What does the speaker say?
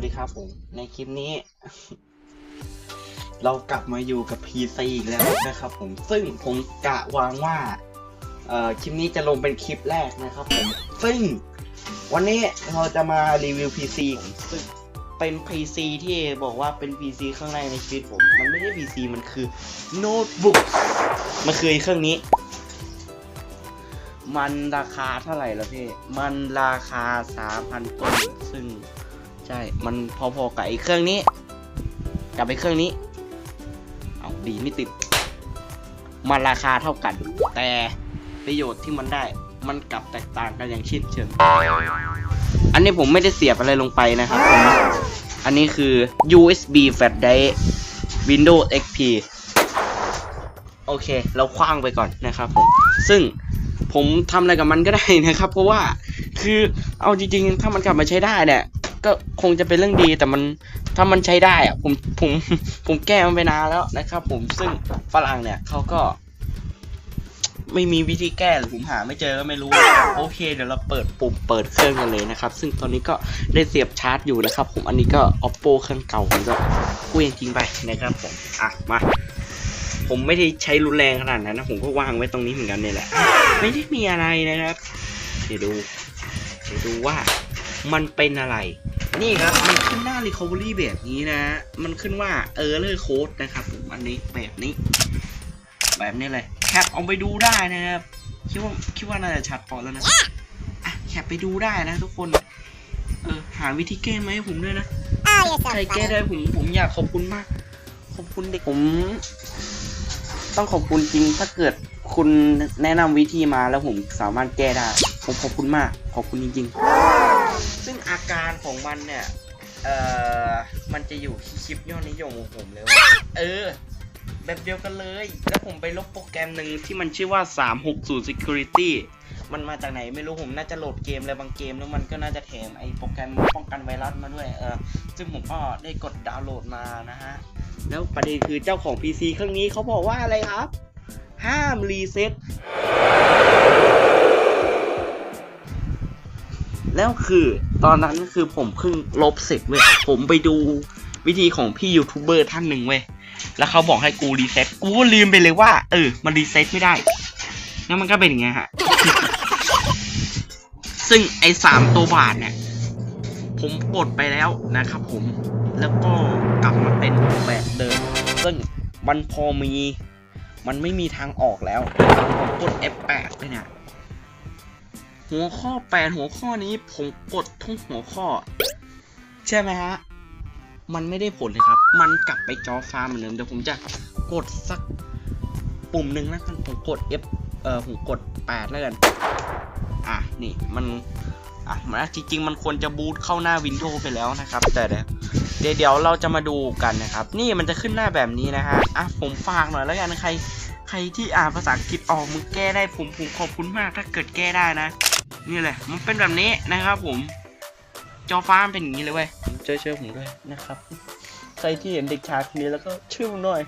วัสดีครับผม ในคลิปนี้ เรากลับมาอยู่กับ PC อีกแล้วนะครับผมซึ่งผมกะวางว่าเอ่อคลิปนี้จะลงเป็นคลิปแรกนะครับผม ซึ่งวันนี้เราจะมารีวิว PC ผมซึ่งเป็น PC ที่บอกว่าเป็น PC เครื่องแรกในชีวิตผม มันไม่ใช่ PC มันคือโน้ตบุ๊กมันคือเครื่องนี้ มันราคาเท่าไหร่ละพี่ มันราคา 3,000ต้นซึ่ง ใช่ มันพอๆกับไอ้เครื่องนี้ กับไอ้เครื่องนี้ เอาดีไม่ติด มันราคาเท่ากัน แต่ประโยชน์ที่มันได้ มันกลับแตกต่างกันอย่างชิ้นเชิง อันนี้ผมไม่ได้เสียบอะไรลงไปนะครับ อันนี้คือ USB flash drive Windows XP โอเค เราคว้างไปก่อนนะครับผม ซึ่งผมทำอะไรกับมันก็ได้นะครับ เพราะว่าคือเอาจริงๆ ถ้ามันกลับมาใช้ได้เนี่ย ก็คงจะเป็นเรื่องดีแต่มันถ้ามันใช้ได้อะผมผมผมแก้มันไปนานแล้วนะครับ ผมซึ่งฝรั่งเนี่ยเขาก็ ไม่มีวิธีแก้หรือผมหาไม่เจอก็ไม่รู้ โอเค เดี๋ยวเราเปิดปุ่มเปิดเครื่องกันเลยนะครับ ซึ่งตอนนี้ก็ได้เสียบชาร์จอยู่นะครับ ผมอันนี้ก็ oppo เครื่องเก่าผมก็กูยังทิ้งไปนะครับผมอะมาผมไม่ได้ใช้รุนแรงขนาดนั้นนะ ผมก็วางไว้ตรงนี้เหมือนกันเนี่ยแหละ ไม่ได้มีอะไรนะครับ เดี๋ยวดู เดี๋ยวดูว่ามันเป็นอะไร นี่ครับ มันขึ้นหน้า recovery แบบนี้นะ มันขึ้นว่า error code นะครับผมอันนี้แบบนี้ แบบนี้เลยแคปเอาไปดูได้นะครับ คิดว่าคิดว่าน่าจะชัดพอแล้วนะอะแคปไปดูได้นะทุกคน เออหาวิธีแก้มให้ผมด้วยนะใครแก้ได้ผมผมอยากขอบคุณมาก ขอบคุณเด็กผม ต้องขอบคุณจริงถ้าเกิดคุณแนะนำวิธีมาแล้วผมสามารถแก้ได้ ผมขอบคุณมาก ขอบคุณจริง ๆ ซึ่งอาการของมันเนี่ย เอ่อ มันจะอยู่ที่คลิปยอดนิยมของผมเลยว่าเออ แบบเดียวกันเลย แล้วผมไปลบโปรแกรมหนึ่งที่มันชื่อว่า 360 security มันมาจากไหนไม่รู้ผมน่าจะโหลดเกมอะไรบางเกมแล้วมันก็น่าจะแถมไอ้โปรแกรมป้องกันไวรัสมาด้วยเออซึ่งผมก็ได้กดดาวน์โหลดมานะฮะ แล้วประเด็นคือเจ้าของ PC เครื่องนี้เขาบอกว่าอะไรครับ ห้ามรีเซ็ต แล้วคือตอนนั้นคือผมเพิ่งลบเสร็จเว้ยผมไปดูวิธีของพี่ยูทูบเบอร์ท่านหนึ่งเว้ยแล้วเขาบอกให้กูรีเซ็ตกูก็ลืมไปเลยว่า เออ มันรีเซ็ตไม่ได้แล้วมันก็เป็นอย่างเงี้ยฮะ ซึ่งไอ้สามตัวบาทเนี่ย ผมกดไปแล้วนะครับผมแล้วก็กลับมาเป็นแบบเดิม ซึ่งมันพอมี มันไม่มีทางออกแล้วผมกด F8 ไปเนี่ย หัวข้อ 8 หัวข้อนี้ผมกดทุกหัวข้อ ใช่ไหมฮะ มันไม่ได้ผลเลยครับ มันกลับไปจอฟ้าเหมือนเดิมเดี๋ยวผมจะกดสักปุ่มหนึ่งแล้วกันผมกด F เอ่อผมกด 8 แล้วกัน อะ นี่มัน อะมันจริง ๆ มันควรจะบูตเข้าหน้า Windows ไปแล้วนะครับ แต่เดี๋ยวเดี๋ยวเราจะมาดูกันนะครับ นี่มันจะขึ้นหน้าแบบนี้นะฮะ อะ ผมฝากหน่อยแล้วกันใครใครที่อ่านภาษาอังกฤษออกมึงแก้ได้ผมผมขอบคุณมากถ้าเกิดแก้ได้นะ นี่แหละ มันเป็นแบบนี้นะครับ ผม จอฟ้ามันเป็นอย่างนี้เลยเว้ยเจอเชื่อผมด้วยนะครับ ใครที่เห็นเด็กชายคนนี้แล้วก็ชื่อมหน่อย